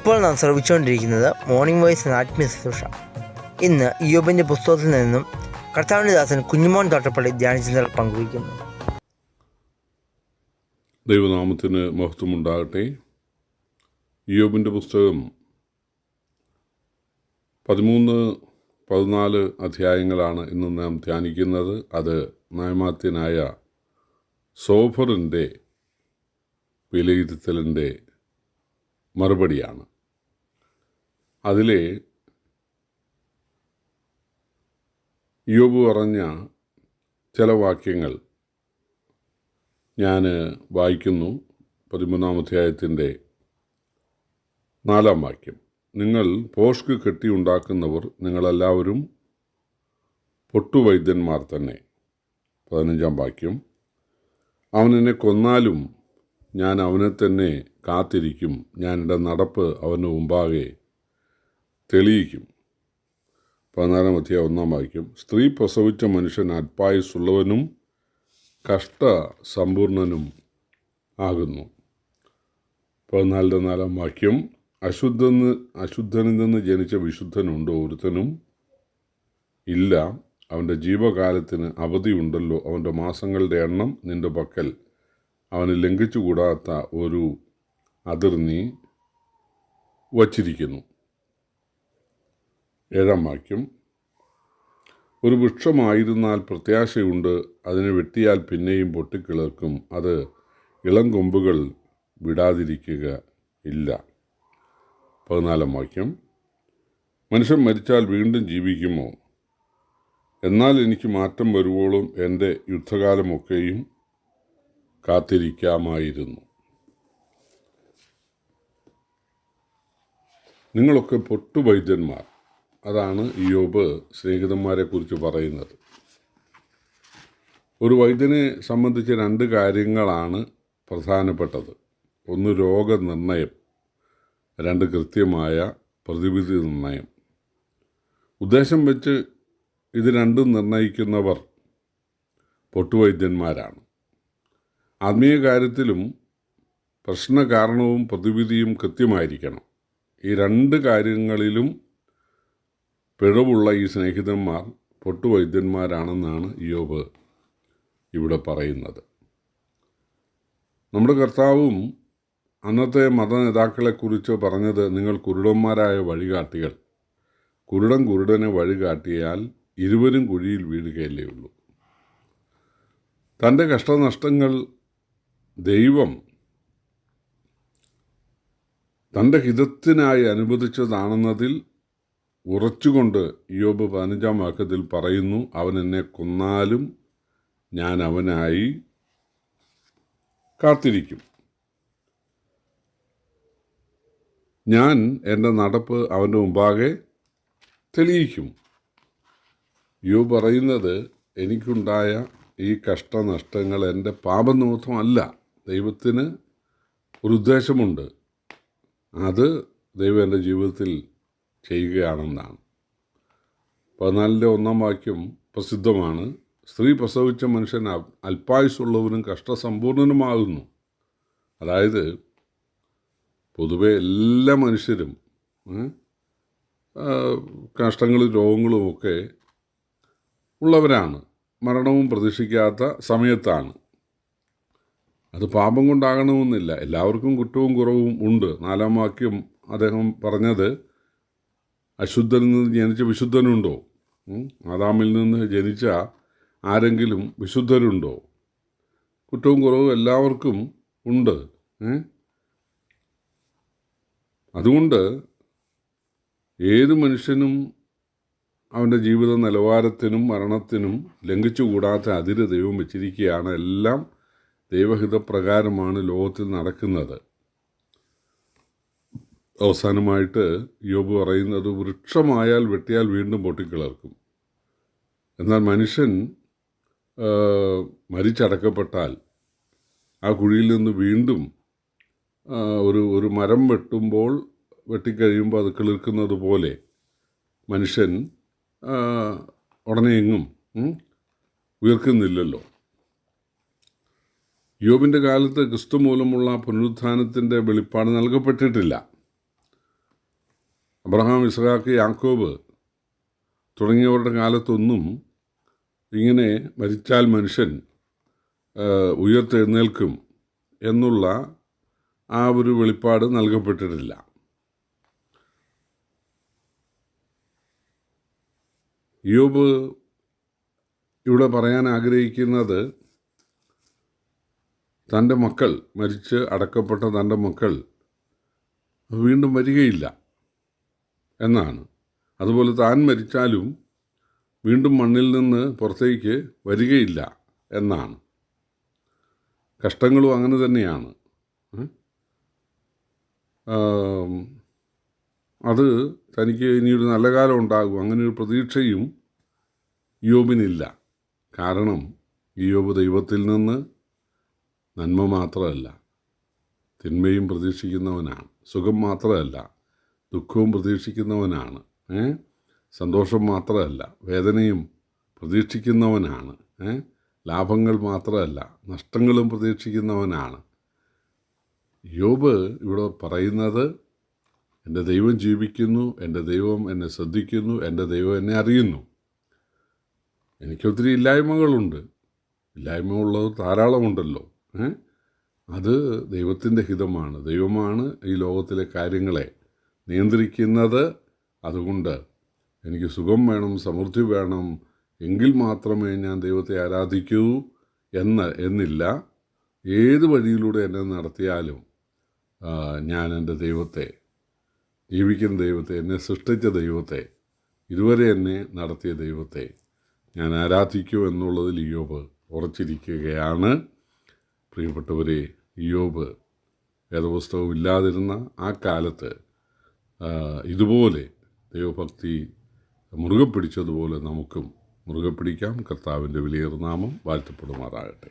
ഇപ്പോൾ നാം ശ്രമിച്ചുകൊണ്ടിരിക്കുന്നത് മോർണിംഗ് വോയിസ് ആത്മീയ ശുശ്രൂഷ. ഇന്ന് യോബിന്റെ പുസ്തകത്തിൽ നിന്നും കർത്താവിന്റെ ദാസൻ കുഞ്ഞുമോൻ തോട്ടപ്പള്ളി ധ്യാനചിന്തകൾ പങ്കുവയ്ക്കുന്നു. ദൈവനാമത്തിന് മഹത്വമുണ്ടാകട്ടെ. യോബിന്റെ പുസ്തകം പതിമൂന്ന് പതിനാല് അധ്യായങ്ങളാണ് ഇന്ന് നാം ധ്യാനിക്കുന്നത്. അത് നയമാത്യനായ സോഫറിന്റെ വിലയിരുത്തലിന്റെ മറുപടിയാണ്. അതിലെ യോബ് പറഞ്ഞ ചില വാക്യങ്ങൾ ഞാൻ വായിക്കുന്നു. പതിമൂന്നാം അധ്യായത്തിന്റെ നാലാം വാക്യം. നിങ്ങൾ പോഷ്ക്ക് കെട്ടിയുണ്ടാക്കുന്നവർ നിങ്ങളെല്ലാവരും പൊട്ടുവൈദ്യന്മാർ തന്നെ. പതിനഞ്ചാം വാക്യം. അവൻ എന്നെ കൊന്നാലും ഞാൻ അവനെ തന്നെ കാത്തിരിക്കും. ഞാൻ നടപ്പ് അവന് മുമ്പാകെ തെളിയിക്കും. പതിനാലാം അധ്യായം ഒന്നാം വാക്യം. സ്ത്രീ പ്രസവിച്ച മനുഷ്യൻ അൽപായുസുള്ളവനും കഷ്ട സമ്പൂർണനും ആകുന്നു. പതിനാലിന്റെ നാലാം വാക്യം. അശുദ്ധന് അശുദ്ധനിൽ നിന്ന് ജനിച്ച വിശുദ്ധനുണ്ടോ ഒരുത്തനും? ഇല്ല. അവന്റെ ജീവകാലത്തിന് അവധിയുണ്ടല്ലോ. അവന്റെ മാസങ്ങളുടെ എണ്ണം നിന്റെ പക്കൽ. അവന് ലംഘിച്ചുകൂടാത്ത ഒരു അതിർ നീ വച്ചിരിക്കുന്നു. ഏഴാം വാക്യം. ഒരു വൃക്ഷമായിരുന്നാൽ പ്രത്യാശയുണ്ട് അതിനെ വെട്ടിയാൽ പിന്നെയും പൊട്ടിക്കിളർക്കും അത് ഇളം കൊമ്പുകൾ വിടാതിരിക്കുക ഇല്ല. പതിനാലാം വാക്യം. മനുഷ്യൻ മരിച്ചാൽ വീണ്ടും ജീവിക്കുമോ? എന്നാൽ എനിക്ക് മാറ്റം വരുവോളും എന്റെ യുദ്ധകാലമൊക്കെയും കാത്തിരിക്കാമായിരുന്നു. നിങ്ങളൊക്കെ പൊട്ടുവൈദ്യന്മാർ. അതാണ് യോബ് സ്നേഹിതന്മാരെക്കുറിച്ച് പറയുന്നത്. ഒരു വൈദ്യനെ സംബന്ധിച്ച് രണ്ട് കാര്യങ്ങളാണ് പ്രധാനപ്പെട്ടത്. ഒന്ന് രോഗനിർണയം രണ്ട് കൃത്യമായ പ്രതിവിധി നിർണയം. ഉദ്ദേശം വെച്ച് ഇത് രണ്ടും നിർണയിക്കുന്നവർ പൊട്ടുവൈദ്യന്മാരാണ്. ആത്മീയ കാര്യത്തിലും പ്രശ്ന കാരണവും പ്രതിവിധിയും കൃത്യമായിരിക്കണം. ഈ രണ്ട് കാര്യങ്ങളിലും പിഴവുള്ള ഈ സ്നേഹിതന്മാർ പൊട്ടുവൈദ്യന്മാരാണെന്നാണ് യോബ് ഇവിടെ പറയുന്നത്. നമ്മുടെ കർത്താവും അന്നത്തെ മതനേതാക്കളെക്കുറിച്ച് പറഞ്ഞത് നിങ്ങൾ കുരുടന്മാരായ വഴികാട്ടികൾ. കുരുടൻ കുരുടനെ വഴികാട്ടിയാൽ ഇരുവരും കുഴിയിൽ വീഴുകയല്ലേ ഉള്ളൂ. തന്റെ കഷ്ടനഷ്ടങ്ങൾ ദൈവം തന്റെ ഹിതത്തിനായി അനുവദിച്ചതാണെന്നതിൽ ഉറച്ചുകൊണ്ട് യോബ് പതിനഞ്ചാം വാക്യത്തിൽ പറയുന്നു അവൻ എന്നെ കൊന്നാലും ഞാൻ അവനായി കാത്തിരിക്കും. ഞാൻ എന്റെ നടപ്പ് അവന്റെ മുമ്പാകെ തെളിയിക്കും. യോ പറയുന്നത് എനിക്കുണ്ടായ ഈ കഷ്ടനഷ്ടങ്ങൾ എന്റെ പാപനിമിത്തമല്ല ദൈവത്തിന് ഒരു ഉദ്ദേശമുണ്ട്. അത് ദൈവം എന്റെ ജീവിതത്തിൽ ചെയ്യുകയാണെന്നാണ്. പതിനാലിന്റെ ഒന്നാം വാക്യം പ്രസിദ്ധമാണ്. സ്ത്രീ പ്രസവിച്ച മനുഷ്യൻ അല്പായുസുള്ളവനും കഷ്ടസമ്പൂർണനുമാകുന്നു. അതായത് പൊതുവെ എല്ലാ മനുഷ്യരും കഷ്ടങ്ങളും രോഗങ്ങളും ഒക്കെ ഉള്ളവരാണ്. മരണവും പ്രതീക്ഷിക്കാത്ത സമയത്താണ്. അത് പാപം കൊണ്ടാകണമെന്നില്ല. എല്ലാവർക്കും കുറ്റവും കുറവും ഉണ്ട്. നാലാം വാക്യം അദ്ദേഹം പറഞ്ഞത് അശുദ്ധനിൽ നിന്ന് ജനിച്ച വിശുദ്ധനുണ്ടോ? ആദാമിൽ നിന്ന് ജനിച്ച ആരെങ്കിലും വിശുദ്ധരുണ്ടോ? കുറ്റവും കുറവും എല്ലാവർക്കും ഉണ്ട്. അതുകൊണ്ട് ഏത് മനുഷ്യനും അവന്റെ ജീവിത നിലവാരത്തിനും മരണത്തിനും ലംഘിച്ചുകൂടാത്ത അതിര് ദൈവം വെച്ചിരിക്കുകയാണ്. എല്ലാം ദൈവഹിതപ്രകാരമാണ് ലോകത്തിൽ നടക്കുന്നത്. അവസാനമായിട്ട് യോബ് പറയുന്നത് വൃക്ഷമായാൽ വെട്ടിയാൽ വീണ്ടും പൊട്ടിക്കിളർക്കും. എന്നാൽ മനുഷ്യൻ മരിച്ചടക്കപ്പെട്ടാൽ ആ കുഴിയിൽ നിന്ന് വീണ്ടും ഒരു ഒരു മരം വെട്ടുമ്പോൾ വെട്ടിക്കഴിയുമ്പോൾ അത് കിളിർക്കുന്നത് പോലെ മനുഷ്യൻ ഉടനെ എങ്ങും ഉയർക്കുന്നില്ലല്ലോ. യോബിന്റെ കാലത്ത് ക്രിസ്തു മൂലമുള്ള പുനരുത്ഥാനത്തിന്റെ വെളിപ്പാട് നൽകപ്പെട്ടിട്ടില്ല. അബ്രഹാം ഇസ്രാഖ് യാക്കോബ് തുടങ്ങിയവരുടെ കാലത്തൊന്നും ഇങ്ങനെ മരിച്ചാൽ മനുഷ്യൻ ഉയർത്തെഴുന്നേൽക്കും എന്നുള്ള ആ ഒരു വെളിപ്പാട് നൽകപ്പെട്ടിട്ടില്ല. യോബ് ഇവിടെ പറയാൻ ആഗ്രഹിക്കുന്നത് തന്റെ മക്കൾ മരിച്ച് അടക്കപ്പെട്ട തന്റെ മക്കൾ വീണ്ടും വരികയില്ല. എന്നാണ്. അതുപോലെ താൻ മരിച്ചാലും വീണ്ടും മണ്ണിൽ നിന്ന് പുറത്തേക്ക് വരികയില്ല എന്നാണ്. കഷ്ടങ്ങളും അങ്ങനെ തന്നെയാണ്. അത് തനിക്ക് ഇനിയൊരു നല്ല കാലം ഉണ്ടാകും. അങ്ങനെ ഒരു പ്രതീക്ഷയും യോബിനില്ല കാരണം യോബ് ദൈവത്തിൽ നിന്ന് നന്മ മാത്രമല്ല തിന്മയും പ്രതീക്ഷിക്കുന്നവനാണ്. സുഖം മാത്രമല്ല ദുഃഖവും പ്രതീക്ഷിക്കുന്നവനാണ്. ഏ? സന്തോഷം മാത്രമല്ല വേദനയും പ്രതീക്ഷിക്കുന്നവനാണ്. ഏ? ലാഭങ്ങൾ മാത്രമല്ല നഷ്ടങ്ങളും പ്രതീക്ഷിക്കുന്നവനാണ്. യോബ് ഇവിടെ പറയുന്നത് എന്റെ ദൈവം ജീവിക്കുന്നു എന്റെ ദൈവം എന്നെ ശ്രദ്ധിക്കുന്നു എന്റെ ദൈവം എന്നെ അറിയുന്നു. എനിക്കൊത്തിരി ഇല്ലായ്മകളുണ്ട്. ഇല്ലായ്മയുള്ളത് ധാരാളമുണ്ടല്ലോ. അത് ദൈവത്തിന്റെ ഹിതമാണ്. ദൈവമാണ് ഈ ലോകത്തിലെ കാര്യങ്ങളെ നിയന്ത്രിക്കുന്നത്. അതുകൊണ്ട് എനിക്ക് സുഖം വേണം സമൃദ്ധി വേണം എങ്കിൽ മാത്രമേ ഞാൻ ദൈവത്തെ ആരാധിക്കൂ എന്ന് എന്നില്ല. ഏത് വഴിയിലൂടെ എന്നെ നടത്തിയാലും ഞാൻ എന്റെ ദൈവത്തെ ജീവിക്കുന്ന ദൈവത്തെ എന്നെ സൃഷ്ടിച്ച ദൈവത്തെ ഇതുവരെ എന്നെ നടത്തിയ ദൈവത്തെ ഞാൻ ആരാധിക്കൂ എന്നുള്ളതിൽ യോബ് ഉറച്ചിരിക്കുകയാണ്. പ്രിയപ്പെട്ടവരെ യോബ് വേദപുസ്തകം ഇല്ലാതിരുന്ന ആ കാലത്ത് ഇതുപോലെ ദൈവഭക്തി മുറുകെ പിടിച്ചതുപോലെ നമുക്കും മുറുകെ പിടിക്കാം കർത്താവിന്റെ വിലയേറുന്നാമം വാഴ്ത്തപ്പെടുമാറാകട്ടെ.